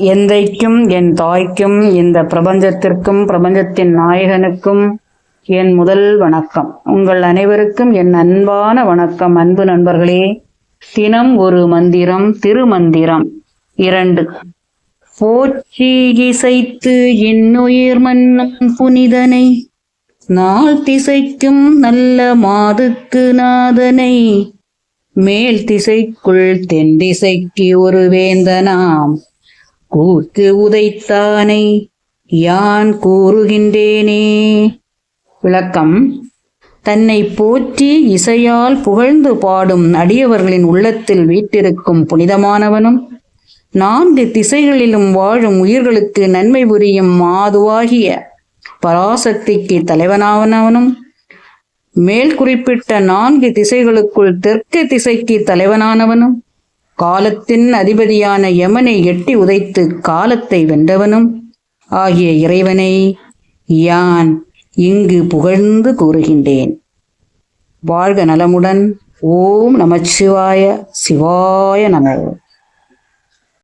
எந்தைக்கும் என் தாய்க்கும் இந்த பிரபஞ்சத்திற்கும் பிரபஞ்சத்தின் நாயகனுக்கும் என் முதல் வணக்கம். உங்கள் அனைவருக்கும் என் அன்பான வணக்கம். அன்பு நண்பர்களே தினம் ஒரு மந்திரம் திருமந்திரம். இரண்டு. போற்றி இசைத்து இன்னுயிர் மன்னும் புனிதனை நாள் திசைக்கும் நல்ல மாதுக்கு நாதனை. மேல் திசைக்குள் தென் திசைக்கு ஒரு வேந்தனாம். கூத்து உதைத்தானை யான் கூறுகின்றேனே. விளக்கம். தன்னை போற்றி இசையால் புகழ்ந்து பாடும் அடியவர்களின் உள்ளத்தில் வீட்டிருக்கும் புனிதமானவனும் நான்கு திசைகளிலும் வாழும் உயிர்களுக்கு நன்மை புரியும் மாதுவாகிய பராசக்திக்கு தலைவனானவனும் மேல் குறிப்பிட்ட நான்கு திசைகளுக்குள் தெற்கு திசைக்கு தலைவனானவனும் காலத்தின் அதிபதியான யமனை எட்டி உதைத்து காலத்தை வென்றவனும் ஆகிய இறைவனை யான் இங்கு புகழ்ந்து கூறுகின்றேன். வாழ்க நலமுடன். ஓம் நமச்சிவாய சிவாய நம.